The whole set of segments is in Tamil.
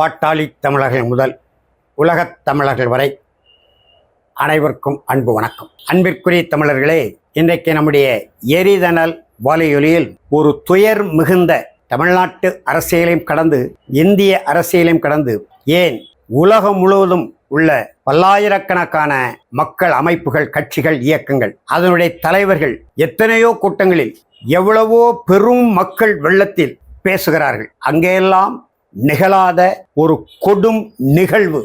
பாட்டாளி தமிழர்கள் முதல் உலகத் தமிழர்கள் வரை அனைவருக்கும் அன்பு வணக்கம். அன்பிற்குரிய தமிழர்களே இன்றைக்கு நம்முடைய எரிதனல் வாலியொலியில் ஒரு துயர் மிகுந்த தமிழ்நாட்டு அரசியலையும் கடந்து இந்திய அரசியலையும் கடந்து ஏன் உலகம் முழுவதும் உள்ள பல்லாயிரக்கணக்கான மக்கள் அமைப்புகள் கட்சிகள் இயக்கங்கள் அதனுடைய தலைவர்கள் எத்தனையோ கூட்டங்களில் எவ்வளவோ பெரும் மக்கள் வெள்ளத்தில் பேசுகிறார்கள். அங்கெல்லாம் நிகழாத ஒரு கொடும் நிகழ்வு.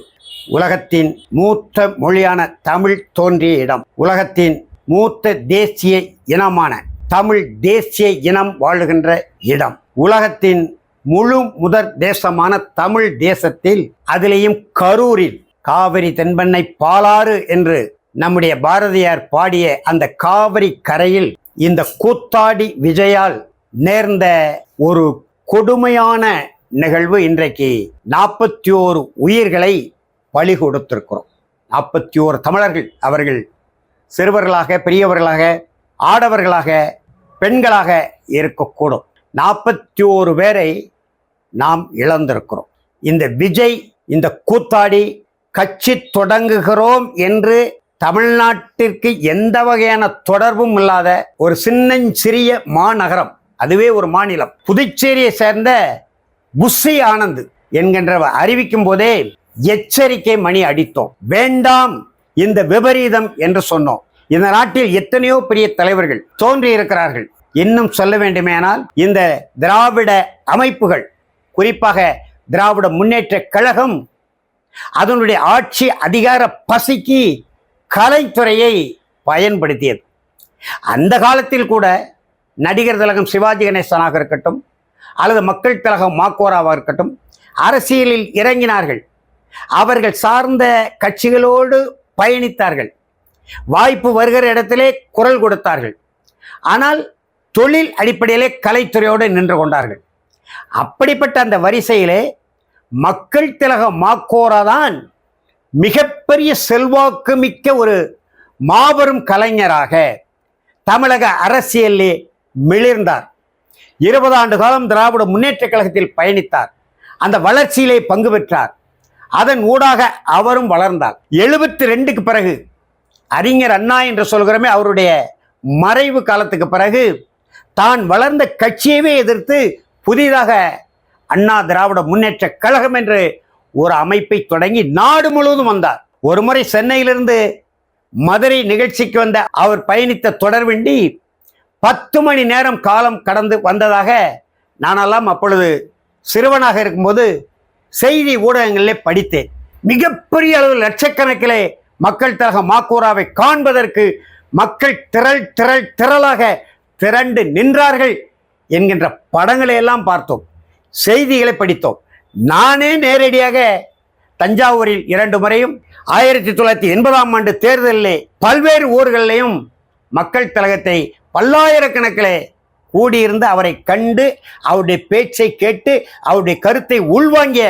உலகத்தின் மூத்த மொழியான தமிழ் தோன்றிய இடம். உலகத்தின் மூத்த தேசிய இனமான தமிழ் தேசிய இனம் வாழுகின்ற இடம். உலகத்தின் முழு முதற் தேசமான தமிழ் தேசத்தில் அதிலேயும் கரூரில் காவிரி தென்பெண்ணை பாலாறு என்று நம்முடைய பாரதியார் பாடிய அந்த காவிரி கரையில் இந்த கூத்தாடி விஜயால் நேர்ந்த ஒரு கொடுமையான நிகழ்வு இன்றைக்கு நாற்பத்தி ஓரு உயிர்களை பலி கொடுத்திருக்கிறோம். நாற்பத்தி ஓரு தமிழர்கள் அவர்கள் சிறுவர்களாக பெரியவர்களாக ஆடவர்களாக பெண்களாக இருக்கக்கூடும். நாற்பத்தி ஓரு பேரை நாம் இழந்திருக்கிறோம். இந்த விஜய் இந்த கூத்தாடி கட்சி தொடங்குகிறோம் என்று தமிழ்நாட்டிற்கு எந்த வகையான தொடர்பும் இல்லாத ஒரு சின்னஞ்சிறிய மாநகரம் அதுவே ஒரு மாநிலம். புதுச்சேரியை சேர்ந்த புஸ்ஸி ஆனந்த் என்கின்றவர் அறிவிக்கும் போதே எச்சரிக்கை மணி அடித்தோம். வேண்டாம் இந்த விபரீதம் என்று சொன்னோம். இந்த நாட்டில் எத்தனையோ பெரிய தலைவர்கள் தோன்றி இருக்கிறார்கள் இன்னும் சொல்ல வேண்டுமேனால் இந்த திராவிட அமைப்புகள் குறிப்பாக திராவிட முன்னேற்ற கழகம் அதனுடைய ஆட்சி அதிகார பசிக்கு கலைத்துறையை பயன்படுத்தியது. அந்த காலத்தில் கூட நடிகர் திலகம் சிவாஜி கணேசனாக இருக்கட்டும் அல்லது மக்கள் திலகம் மாக்கோராவாக இருக்கட்டும் அரசியலில் இறங்கினார்கள். அவர்கள் சார்ந்த கட்சிகளோடு பயணித்தார்கள். வாய்ப்பு வருகிற இடத்திலே குரல் கொடுத்தார்கள். ஆனால் தொழில் அடிப்படையிலே கலைத்துறையோடு நின்று கொண்டார்கள். அப்படிப்பட்ட அந்த வரிசையிலே மக்கள் திலக மாக்கோரா தான் மிகப்பெரிய செல்வாக்கு மிக்க ஒரு மாபெரும் கலைஞராக தமிழக அரசியலில் மிளிர்ந்தார். இருபது ஆண்டு காலம் திராவிட முன்னேற்ற கழகத்தில் பயணித்தார். அந்த வளர்ச்சியிலே பங்கு பெற்றார். அதன் ஊடாக அவரும் வளர்ந்தார். எழுபத்தி ரெண்டுக்கு பிறகு அறிஞர் அண்ணா என்று சொல்கிறோமே அவருடைய மறைவு காலத்துக்கு பிறகு தான் வளர்ந்த கட்சியவே எதிர்த்து புதிதாக அண்ணா திராவிட முன்னேற்ற கழகம் என்று ஒரு அமைப்பை தொடங்கி நாடு முழுவதும் வந்தார். ஒரு முறை சென்னையிலிருந்து மதுரை நிகழ்ச்சிக்கு வந்த அவர் பயணித்த தொடர்வண்டி பத்து மணி நேரம் காலம் கடந்து வந்ததாக நானெல்லாம் அப்பொழுது சிறுவனாக இருக்கும்போது செய்தி ஊடகங்களிலே படித்தேன். மிகப்பெரிய அளவில் லட்சக்கணக்கிலே மக்கள் தலக மாக்கூராவை காண்பதற்கு மக்கள் திரள் திரள் திரளாக திரண்டு நின்றார்கள் என்கின்ற படங்களை எல்லாம் பார்த்தோம். செய்திகளை படித்தோம். நானே நேரடியாக தஞ்சாவூரில் இரண்டு முறையும் ஆயிரத்தி தொள்ளாயிரத்தி எண்பதாம் ஆண்டு தேர்தலிலே பல்வேறு ஊர்களிலேயும் மக்கள் தலகத்தை பல்லாயிரக்கணக்கில் கூடியிருந்து அவரை கண்டு அவருடைய பேச்சை கேட்டு அவருடைய கருத்தை உள்வாங்கிய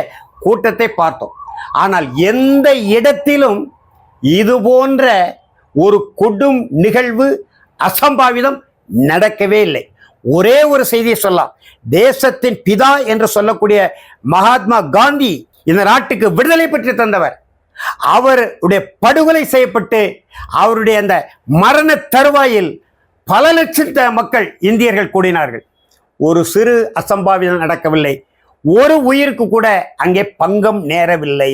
கூட்டத்தை பார்த்தோம். ஆனால் எந்த இடத்திலும் இது போன்ற ஒரு கொடும் நிகழ்வு அசம்பாவிதம் நடக்கவே இல்லை. ஒரே ஒரு செய்தியை சொல்லலாம். தேசத்தின் பிதா என்று சொல்லக்கூடிய மகாத்மா காந்தி இந்த நாட்டுக்கு விடுதலை பெற்று தந்தவர். அவருடைய படுகொலை செய்யப்பட்டு அவருடைய அந்த மரண தருவாயில் பல லட்சத்த மக்கள் இந்தியர்கள் கூடினார்கள். ஒரு சிறு அசம்பாவிதம் நடக்கவில்லை. ஒரு உயிருக்கு கூட அங்கே பங்கம் நேரவில்லை.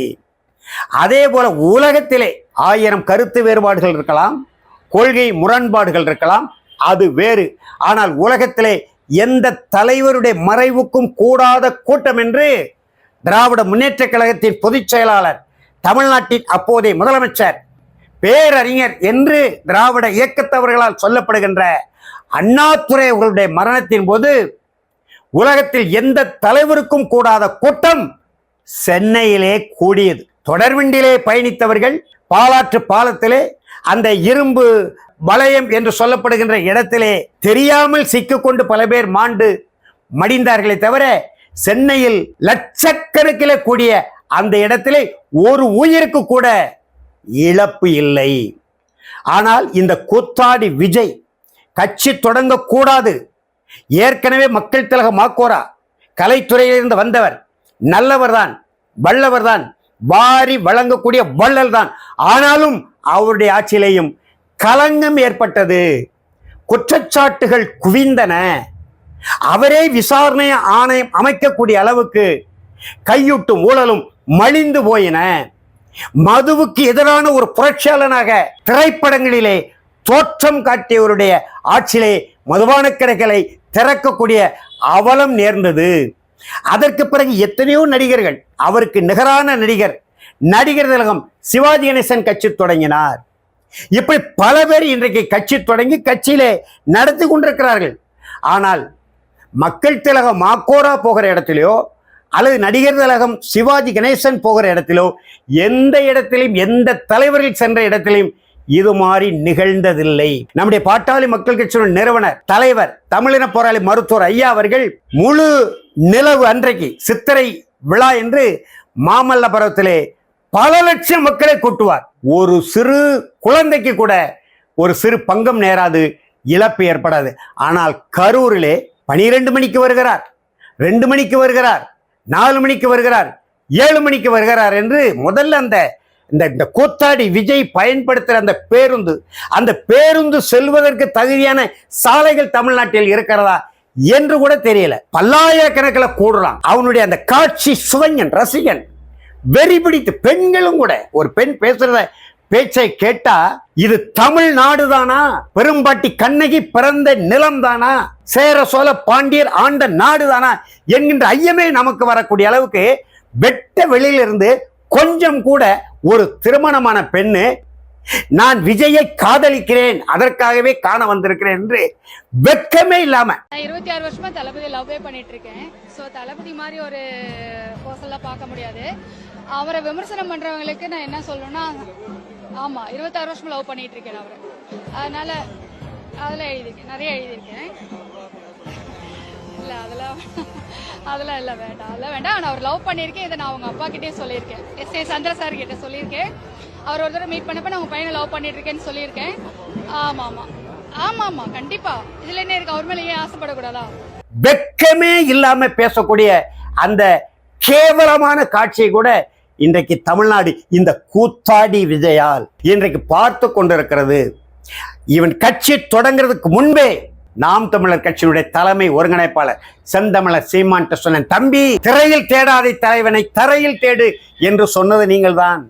அதே போல உலகத்திலே ஆயிரம் கருத்து வேறுபாடுகள் இருக்கலாம் கொள்கை முரண்பாடுகள் இருக்கலாம் அது வேறு. ஆனால் உலகத்திலே எந்த தலைவருடைய மறைவுக்கும் கூடாத கூட்டம் என்று திராவிட முன்னேற்ற கழகத்தின் பொதுச் செயலாளர் தமிழ்நாட்டின் அப்போதைய முதலமைச்சர் பேரறிஞர் என்று திராவிட இயக்கத்தவர்களால் சொல்லப்படுகின்ற அண்ணாதுரை அவர்களுடைய மரணத்தின் போது உலகத்தில் எந்த தலைவருக்கும் கூடாத கூட்டம் சென்னையிலே கூடியது. தொடர்வண்டியிலே பயணித்தவர்கள் பாலாற்று பாலத்திலே அந்த இரும்பு வளையம் என்று சொல்லப்படுகின்ற இடத்திலே தெரியாமல் சிக்கிக்கொண்டு பல பேர் மாண்டு மடிந்தார்களே தவிர சென்னையில் லட்சக்கணக்கிலே கூடிய அந்த இடத்திலே ஒரு உயிருக்கு கூட இழப்பு இல்லை. ஆனால் இந்த கூத்தாடி விஜய் கட்சி தொடங்கக்கூடாது. ஏற்கனவே மக்கள் திலக மாக்கோரா கலைத்துறையிலிருந்து வந்தவர். நல்லவர்தான் வல்லவர் தான் வாரி வழங்கக்கூடிய வள்ளல் தான் ஆனாலும் அவருடைய ஆட்சியிலேயும் களங்கம் ஏற்பட்டது. குற்றச்சாட்டுகள் குவிந்தன. அவரே விசாரணை ஆணையம் அமைக்கக்கூடிய அளவுக்கு கையூட்டும் ஊழலும் மலிந்து போயின. மதுவுக்கு எதிரான ஒரு புரட்சியாளனாக திரைப்படங்களிலே தோற்றம் காட்டியவருடைய ஆட்சியிலே மதுபான கடைகளை திறக்கக்கூடிய அவலம் நேர்ந்தது. அதற்கு பிறகு எத்தனையோ நடிகர்கள் அவருக்கு நிகரான நடிகர் நடிகர் திலகம் சிவாஜி கணேசன் கட்சி தொடங்கினார். இப்படி பல பேர் இன்றைக்கு கட்சி தொடங்கி கட்சியிலே நடத்தி கொண்டிருக்கிறார்கள். ஆனால் மக்கள் திலகம் மாக்கோரா போகிற இடத்திலேயோ அல்லது நடிகர் திலகம் சிவாஜி கணேசன் போகிற இடத்திலோ எந்த இடத்திலும் எந்த தலைவர்கள் சென்ற இடத்திலும் இது மாதிரி நிகழ்ந்ததில்லை. நம்முடைய பாட்டாளி மக்கள் கட்சியின் நிறுவனர் தலைவர் தமிழின போராளி மருத்துவர் ஐயா அவர்கள் முழு நிலவு அன்றைக்கு சித்திரை விழா என்று மாமல்லபுரத்திலே பல லட்சம் மக்களை கூட்டுவார். ஒரு சிறு குழந்தைக்கு கூட ஒரு சிறு பங்கம் நேராது இழப்பு ஏற்படாது. ஆனால் கரூரிலே பனிரெண்டு மணிக்கு வருகிறார். ரெண்டு மணிக்கு வருகிறார். நாலு மணிக்கு வருகிறார் ஏழு மணிக்கு வருகிறார் என்று முதல்ல அந்த இந்த இந்த கூத்தாடி விஜய் பயன்படுத்துகிற அந்த பேருந்து அந்த பேருந்து செல்வதற்கு தகுதியான சாலைகள் தமிழ்நாட்டில் இருக்கிறதா என்று கூட தெரியல. பல்லாயிரக்கணக்கில் கூடுறான் அவனுடைய அந்த காட்சி சுவைஞன் ரசிகன் வெறி பிடித்து பெண்களும் கூட ஒரு பெண் பேசுறத பேச்சை கேட்டா இது தமிழ்நாடு தானா பெரும்பாட்டி கண்ணகி பிறந்த நிலம் தானா சேர சோழ பாண்டியர் ஆண்ட நாடு தானா என்கின்ற ஐயமே நமக்கு வரக்கூடிய அளவுக்கு வெட்ட வெளியிலிருந்து கொஞ்சம் கூட ஒரு திருமணமான பெண்ணு நான் விஜயை காதலிக்கிறேன் அதற்காகவே காண வந்திருக்கிறேன் என்று வெட்கமே இல்லாம. நான் இருபத்தி ஆறு வருஷமா தளபதி லவ்வே பண்ணிட்டு இருக்கேன் ஸோ தளபதி மாதிரி ஒரு பர்சன்லாம் பார்க்க முடியாது. அவரை விமர்சனம் பண்றவங்களுக்கு நான் என்ன சொல்லணும்னா ஆமா இருபத்தாறு வருஷம் லவ் பண்ணிட்டு இருக்கேன் அவரை. அதனால அதெல்லாம் எழுதியிருக்கேன் நிறைய எழுதியிருக்கேன். இல்ல அதெல்லாம் அதெல்லாம் இல்லை வேண்டாம். அதெல்லாம் வேண்டாம். நான் அவர் லவ் பண்ணியிருக்கேன். இதை நான் அவங்க அப்பா கிட்டே சொல்லியிருக்கேன். எஸ் ஏ சந்திர சார் கிட்ட சொல்லியிருக்கேன். அவர் ஒரு தடவை மீட் பண்ணப்ப நான் உங்க பையனை லவ் பண்ணிட்டு இருக்கேன்னு சொல்லியிருக்கேன். ஆமா ஆமா. ஆமா ஆமா. கண்டிப்பா. இதுல என்ன இருக்கு? அவர் மேல ஏன் ஆசைப்படக்கூடாதா? வெக்கமே இல்லாம பேசக்கூடிய அந்த கேவலமான காட்சியை கூட இன்றைக்கு தமிழ்நாடு இந்த கூத்தாடி விஜயால் இன்றைக்கு பார்த்து கொண்டிருக்கிறது. இவன் கட்சி தொடங்குறதுக்கு முன்பே நாம் தமிழர் கட்சியினுடைய தலைமை ஒருங்கிணைப்பாளர் செந்தமிழர் சீமான்ட்ட சொன்ன தம்பி திரையில் தேடாதே தலைவனை தரையில் தேடு என்று சொன்னது நீங்கள்தான்.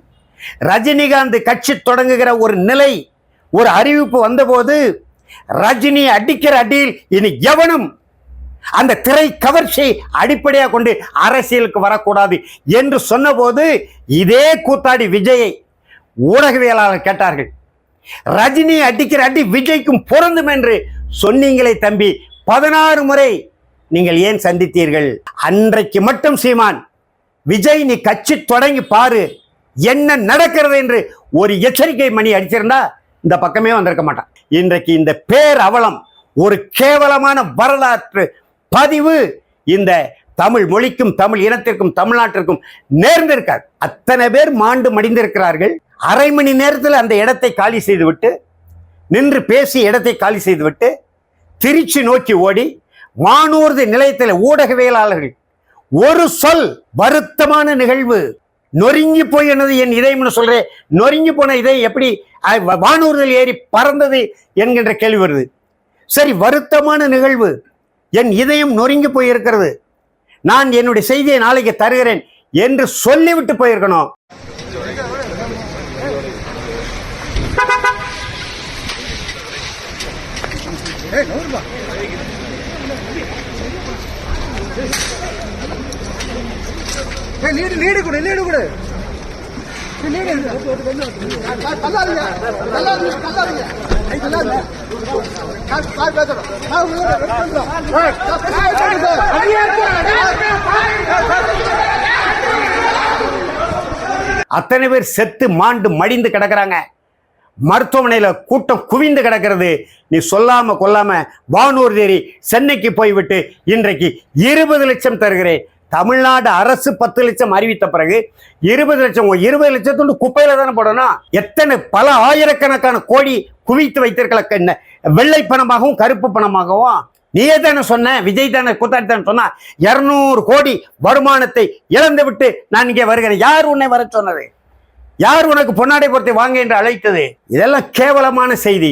ரஜினிகாந்த் கட்சி தொடங்குகிற ஒரு நிலை ஒரு அறிவிப்பு வந்தபோது ரஜினி அடிக்கிற அடியில் இனி எவனும் அந்த திரை கவர்ச்சியை அடிப்படையாக கொண்டு அரசியலுக்கு வரக்கூடாது என்று சொன்னபோது இதே கூத்தாடி விஜயை ஊடகவியலாளர் கேட்டார்கள். ரஜினி அடிக்கிற அடி விஜய்க்கும் பொருந்தும் என்று சொன்னீங்களே தம்பி பதினாறு முறை நீங்கள் ஏன் சந்தித்தீர்கள்? அன்றைக்கு மட்டும் சீமான் விஜய் நீ கட்சி தொடங்கி பாரு என்ன நடக்கிறது என்று ஒரு எச்சரிக்கை மணி அடிச்சிருந்தா இந்த பக்கமே வந்திருக்க மாட்டான். இன்றைக்கு இந்த பேர் அவலம் ஒரு கேவலமான வரலாற்று பதிவு இந்த தமிழ் மொழிக்கும் தமிழ் இனத்திற்கும் தமிழ்நாட்டிற்கும் நேர்ந்திருக்கார் அத்தனை பேர் மாண்டு மடிந்திருக்கிறார்கள். அரை மணி நேரத்தில் அந்த இடத்தை காலி செய்துவிட்டு நின்று பேசி இடத்தை காலி செய்துவிட்டு திருச்சி நோக்கி ஓடி வானூர்தி நிலையத்தில் ஊடகவியலாளர்கள் ஒரு சொல் வருத்தமான நிகழ்வு. நொறுங்கி போயினது என் இதயம்னு சொல்றேன் நொறுங்கி போன இதயம் எப்படி வானூர்தல் ஏறி பறந்தது என்கின்ற கேள்வி வருது. சரி வருத்தமான நிகழ்வு. என் இதயம் நொறுங்கி போயிருக்கிறது. நான் என்னுடைய செய்தியை நாளைக்கு தருகிறேன் என்று சொல்லிவிட்டு போயிருக்கணும். நீடு லீடு கொடு லீடு கொடு. தள்ளாதீங்க. தள்ளாதீங்க. தள்ளாதீங்க. அத்தனை பேர் செத்து மாண்டு மடிந்து கிடக்குறாங்க. மருத்துவமனையில் கூட்டம் குவிந்து கிடக்கிறது. நீ சொல்லாம கொல்லாம வானூர் தேரி சென்னைக்கு போய்விட்டு இன்றைக்கு இருபது லட்சம் தருகிறேன். தமிழ்நாடு அரசு பத்து லட்சம் அறிவித்த பிறகு இருபது லட்சம் இருபது லட்சத்தோடு குப்பையில தானே போடணும்? எத்தனை பல ஆயிரக்கணக்கான கோடி குவித்து வைத்திருக்கல என்ன? வெள்ளை பணமாகவும் கருப்பு பணமாகவும். நீயே தானே சொன்ன விஜய் தானே கூத்தாடி தானே சொன்னா இருநூறு கோடி வருமானத்தை இழந்து விட்டு நான் இங்கே வருகிறேன். யார் உன்னை வர சொன்னது? யார் உனக்கு பொன்னாடை பொருத்தை வாங்க என்று அழைத்தது? இதெல்லாம் கேவலமான செய்தி.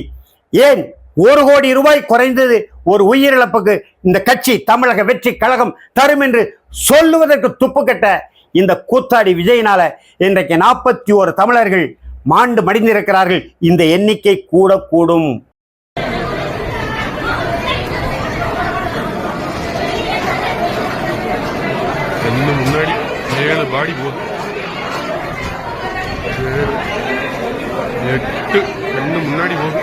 ஏன்? ஒரு கோடி ரூபாய் குறைந்தது ஒரு உயிரிழப்புக்கு இந்த கட்சி தமிழக வெற்றி கழகம் தரும் என்று சொல்லுவதற்கு துப்பு கட்ட இந்த கூத்தாடி விஜயினால இன்றைக்கு நாற்பத்தி ஒரு தமிழர்கள் மாண்டு மடிந்திருக்கிறார்கள். இந்த எண்ணிக்கை கூடக்கூடும். இன்னும் முன்னாடி ஏழு பாடி போகுது எட்டு கண்ணு முன்னாடி போகுது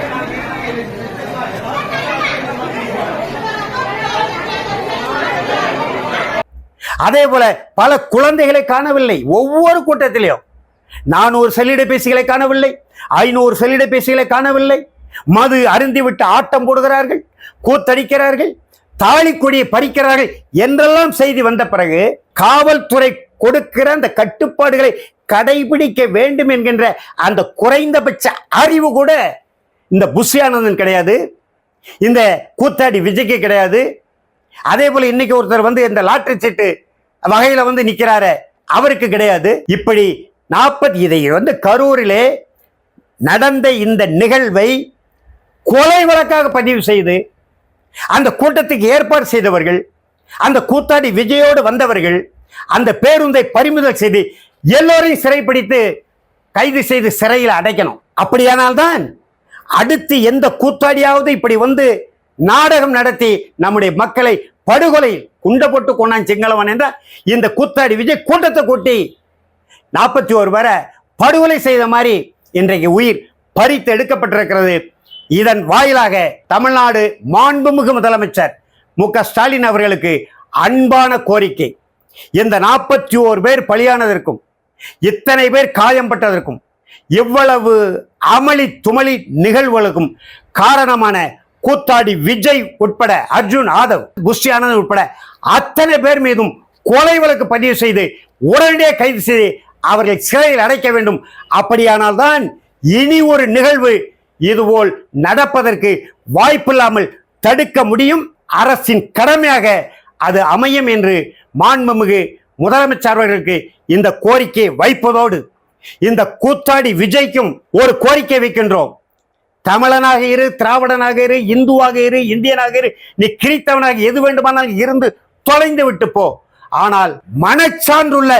அதே போல பல குழந்தைகளை காணவில்லை ஒவ்வொரு கூட்டத்திலையும். நானூறு செல்லிடப்பேசிகளை காணவில்லை ஐநூறு செல்லிடப்பேசிகளை காணவில்லை. மது அருந்திவிட்டு ஆட்டம் போடுகிறார்கள் கூத்தடிக்கிறார்கள் தாலி கொடியை பறிக்கிறார்கள் என்றெல்லாம் செய்தி வந்த பிறகு காவல்துறை கொடுக்கிற அந்த கட்டுப்பாடுகளை கடைபிடிக்க வேண்டும் என்கின்ற அந்த குறைந்தபட்ச அறிவு கூட இந்த புஷி கிடையாது. இந்த கூத்தாடி விஜய்க்கு கிடையாது. அதே போல இன்னைக்கு ஒருத்தர் வந்து இந்த லாட்டரி சீட்டு வகையில வந்து நிக்கிறாரு அவருக்கு கிடையாது. இப்படி நாற்பது இதை வந்து கரூரிலே நடந்த இந்த நிகழ்வை கொலை வழக்காக பதிவு செய்து அந்த கூட்டத்துக்கு ஏற்பாடு செய்தவர்கள் அந்த கூத்தாடி விஜயோடு வந்தவர்கள் அந்த பேருந்தை பறிமுதல் செய்து எல்லோரையும் சிறைப்பிடித்து கைது செய்து சிறையில் அடைக்கணும். அப்படியானால்தான் அடுத்து எந்த கூத்தாடியாவது இப்படி வந்து நாடகம் நடத்தி நம்முடைய மக்களை படுகொலை குண்ட போட்டு கொண்டான் சிங்களவன் என்ற இந்த கூத்தாடி விஜய் கூட்டத்தை கூட்டி நாற்பத்தி ஒரு வரை படுகொலை செய்த மாதிரி இன்றைக்கு உயிர் பறித்து எடுக்கப்பட்டிருக்கிறது. இதன் வாயிலாக தமிழ்நாடு மாண்புமிகு முதலமைச்சர் மு க ஸ்டாலின் அவர்களுக்கு அன்பான கோரிக்கை. இந்த நாற்பத்தி ஓரு பேர் பலியானதற்கும் இத்தனை பேர் காயம்பட்டதற்கும் இவ்வளவு அமளி துமளி நிகழ்வுகளுக்கும் காரணமான கூத்தாடி விஜய் உட்பட அர்ஜுன் ஆதவ் புஷ்டி ஆனந்த் உட்பட அத்தனை பேர் மீதும் கொலை வழக்கு பதிவு செய்து உடனடியாக கைது செய்து அவர்கள் சிறையில் அடைக்க வேண்டும். அப்படியானால் தான் இனி ஒரு நிகழ்வு இதுபோல் நடப்பதற்கு வாய்ப்பில்லாமல் தடுக்க முடியும். அரசின் கடமையாக அது அமையும் என்று மாண்புமிகு முதலமைச்சர் அவர்களுக்கு இந்த கோரிக்கையை வைப்பதோடு இந்த கூத்தாடி விஜய்க்கும் ஒரு கோரிக்கை வைக்கின்றோம். தமிழனாக இரு திராவிடனாக இரு இந்துவாக இரு இந்தியனாக இரு நீ கிறித்தவனாக எது வேண்டுமானாலும் இருந்து தொலைந்து விட்டு போ. ஆனால் மனச்சான்றுள்ள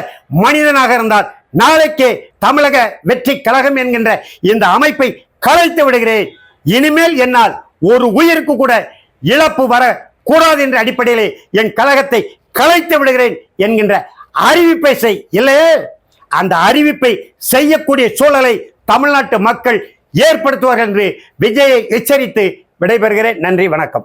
மனிதனாக இருந்தால் நாளைக்கே தமிழக வெற்றி கழகம் என்கின்ற இந்த அமைப்பை கலைத்து விடுகிறேன். இனிமேல் என்னால் ஒரு உயிருக்கு கூட இழப்பு வர கூடாது என்ற அடிப்படையிலே என் கழகத்தை கலைத்து விடுகிறேன் என்கின்ற அறிவிப்பை செய். இல்லையே? அந்த அறிவிப்பை செய்யக்கூடிய சூழலை தமிழ்நாட்டு மக்கள் ஏற்படுத்துவார்கள் என்று விஜயை எச்சரித்து விடைபெறுகிறேன். நன்றி வணக்கம்.